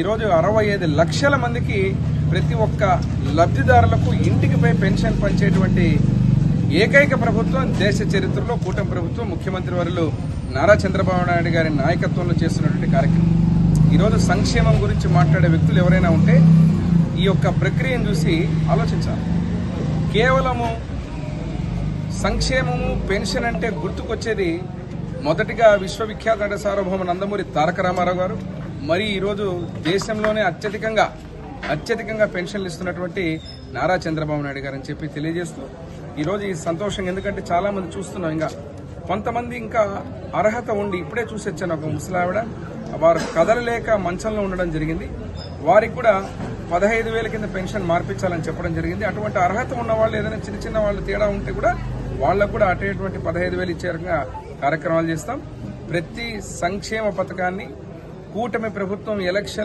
ఈరోజు అరవై ఐదు లక్షల మందికి ప్రతి ఒక్క లబ్ధిదారులకు ఇంటికి పోయి పెన్షన్ పంచేటువంటి ఏకైక ప్రభుత్వం దేశ చరిత్రలో కూటమి ప్రభుత్వం ముఖ్యమంత్రి వర్యులు నారా చంద్రబాబు నాయుడు గారి నాయకత్వంలో చేస్తున్నటువంటి కార్యక్రమం. ఈరోజు సంక్షేమం గురించి మాట్లాడే వ్యక్తులు ఎవరైనా ఉంటే ఈ యొక్క ప్రక్రియను చూసి ఆలోచించాలి. కేవలము సంక్షేమము పెన్షన్ అంటే గుర్తుకొచ్చేది మొదటిగా విశ్వవిఖ్యాత సార్వభౌమ నందమూరి తారక రామారావు గారు. మరి ఈరోజు దేశంలోనే అత్యధికంగా అత్యధికంగా పెన్షన్లు ఇస్తున్నటువంటి నారా చంద్రబాబు నాయుడు గారు అని చెప్పి తెలియజేస్తూ ఈరోజు ఈ సంతోషం ఎందుకంటే చాలామంది చూస్తున్నాం ఇంకా. కొంతమంది ఇంకా అర్హత ఉండి ఇప్పుడే చూసి వచ్చాను ఒక ముసలావిడ. వారు కదలలేక మంచంలో ఉండడం జరిగింది. వారికి కూడా పదహైదు వేల కింద పెన్షన్ మార్పించాలని చెప్పడం జరిగింది. అటువంటి అర్హత ఉన్న వాళ్ళు ఏదైనా చిన్న చిన్న వాళ్ళు తేడా ఉంటే కూడా వాళ్ళకు కూడా అటేటువంటి పదహైదు వేలు ఇచ్చే రకంగా కార్యక్రమాలు చేస్తాం. ప్రతి సంక్షేమ పథకాన్ని కూటమి ప్రభుత్వం ఎలక్షన్